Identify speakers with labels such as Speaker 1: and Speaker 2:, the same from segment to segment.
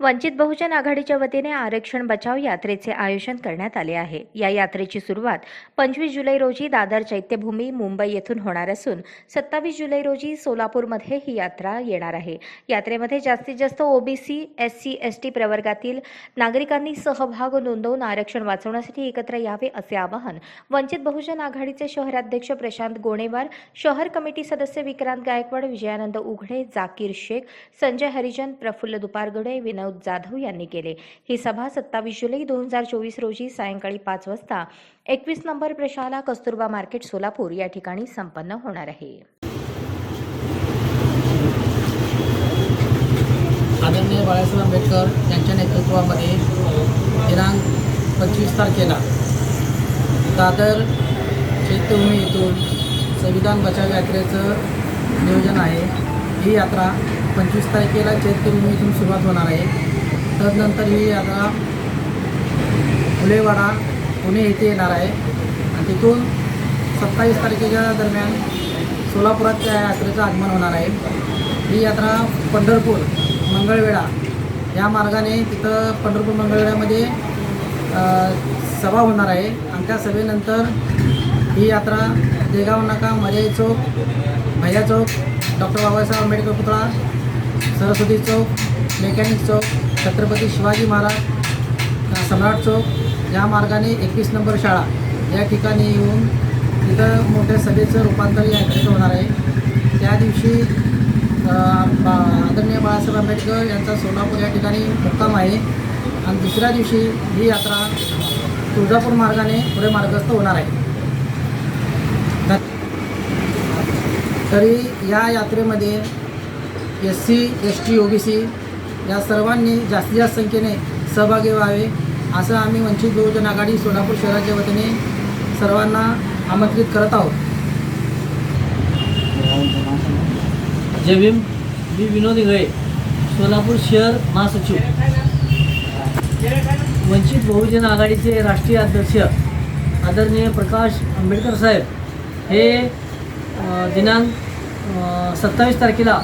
Speaker 1: वंचित बहुजन आघाडीच्या वतीने आरक्षण बचाव यात्रेचे आयोजन करण्यात आले आहे. या यात्रेची सुरुवात पंचवीस जुलै रोजी दादर चैत्यभूमी मुंबई येथून होणार असून सत्तावीस जुलै रोजी सोलापूरमध्ये ही यात्रा येणार आहे. यात्रेमध्ये जास्तीत जास्त OBC S C S T प्रवर्गातील नागरिकांनी सहभाग नोंदवून आरक्षण वाचवण्यासाठी एकत्र यावे असे आवाहन वंचित बहुजन आघाडीचे शहराध्यक्ष प्रशांत गोणेवार शहर कमिटी सदस्य विक्रांत गायकवाड विजयानंद उघडे जाकीर शेख संजय हरिजन प्रफुल्ल दुपारगडे विनोद जाधव यांनी केले. ही सभा सत्तावीस जुलै दोन हजार चोवीस रोजी सायंकाळी पाच वाजता एकवीस नंबर प्रशाला कस्तुरबा मार्केट सोलापूर या ठिकाणी संपन्न होणार आहे.
Speaker 2: आदरणीय बाळासाहेब आंबेडकर यांच्या नेतृत्वामध्ये दिनांक पंचवीस तारखेला दादर चैत्यभूमी येथून संविधान बचाव यात्रेचं नियोजन आहे. ही यात्रा पंचवीस तारखेला चैत्य मोहिमेतून सुरुवात होणार आहे. तदनंतर ही यात्रा फुलेवाडा पुणे येथे येणार आहे. आणि तिथून सत्तावीस तारखेच्या दरम्यान सोलापुरात त्या यात्रेचं आगमन होणार आहे. ही यात्रा पंढरपूर मंगळवेढा या मार्गाने तिथं पंढरपूर मंगळवेढ्यामध्ये सभा होणार आहे. आणि त्या सभेनंतर ही यात्रा देगाव नाका मर्याई चौक भैया चौक डॉक्टर बाबासाहेब आंबेडकर पुतळा सरस्वती चौक मेकॅनिक चौक छत्रपती शिवाजी महाराज सम्राट चौक या मार्गाने एकवीस नंबर शाळा. या ठिकाणी येऊन तिथं मोठ्या सभेचं रूपांतर या यात्रेचं होणार आहे. त्या दिवशी बा आदरणीय बाळासाहेब आंबेडकर यांचा सोलापूर या ठिकाणी मुक्काम आहे. आणि दुसऱ्या दिवशी ही यात्रा तुळजापूर मार्गाने पुढे मार्गस्थ होणार आहे. तर- तरी या यात्रेमध्ये S C S T O B C या सर्वांनी जास्तीत जास्त संख्येने सहभागी व्हावे असं आम्ही वंचित बहुजन आघाडी सोलापूर शहराच्या वतीने सर्वांना आमंत्रित करत आहोत.
Speaker 3: जय भीम. मी विनोद इंगळे सोलापूर शहर महासचिव. वंचित बहुजन आघाडीचे राष्ट्रीय अध्यक्ष आदरणीय प्रकाश आंबेडकर साहेब हे दिनांक सत्तावीस तारखेला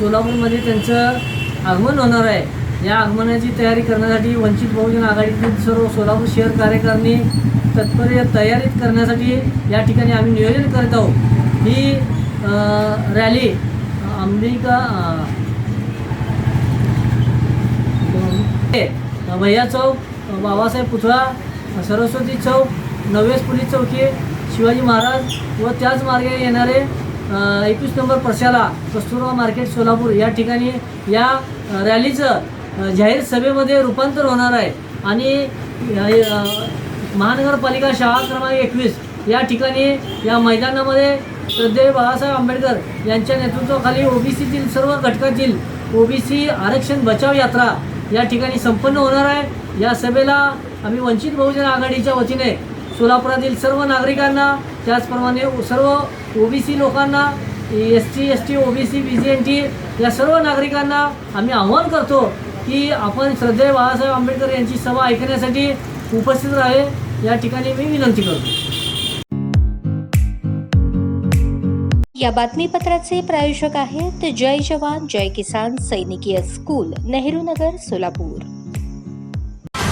Speaker 3: सोलापूरमध्ये त्यांचं आगमन होणार आहे. या आगमनाची तयारी करण्यासाठी वंचित बहुजन आघाडीतील सर्व सोलापूर शहर कार्यकारिणी तत्पर तयारीत करण्यासाठी या ठिकाणी आम्ही नियोजन करत आहोत. ही रॅली अमेरिका भैया चौक बाबासाहेब पुतळा सरस्वती चौक नवेस पोलीस चौकी शिवाजी महाराज व त्याच मार्गे येणारे एकवीस नंबर प्रशाला कस्तुरबा मार्केट सोलापूर या ठिकाणी या रॅलीचं जाहीर सभेमध्ये रूपांतर होणार आहे. आणि महानगरपालिका शाळा क्रमांक एकवीस या ठिकाणी या मैदानामध्ये श्रद्धेय बाळासाहेब आंबेडकर यांच्या नेतृत्वाखाली ओबीसीतील सर्व घटकातील ओबीसी आरक्षण बचाव यात्रा या ठिकाणी संपन्न होणार आहे. या सभेला आम्ही वंचित बहुजन आघाडीच्या वतीने सोलापुरातील सर्व नागरिकांना त्याचप्रमाणे सर्व ओबीसी लोकांना S T S T OBC B C N T या सर्व नागरिकांना आम्ही आव्हान करतो की आपण श्रद्धेय बाळासाहेब आंबेडकर यांची सभा ऐकण्यासाठी उपस्थित राहावे. या ठिकाणी मी विनंती करतो.
Speaker 1: या बातमीपत्राचे प्रायोजक आहेत जय जवान जय किसान सैनिकीय स्कूल नेहरू नगर सोलापूर.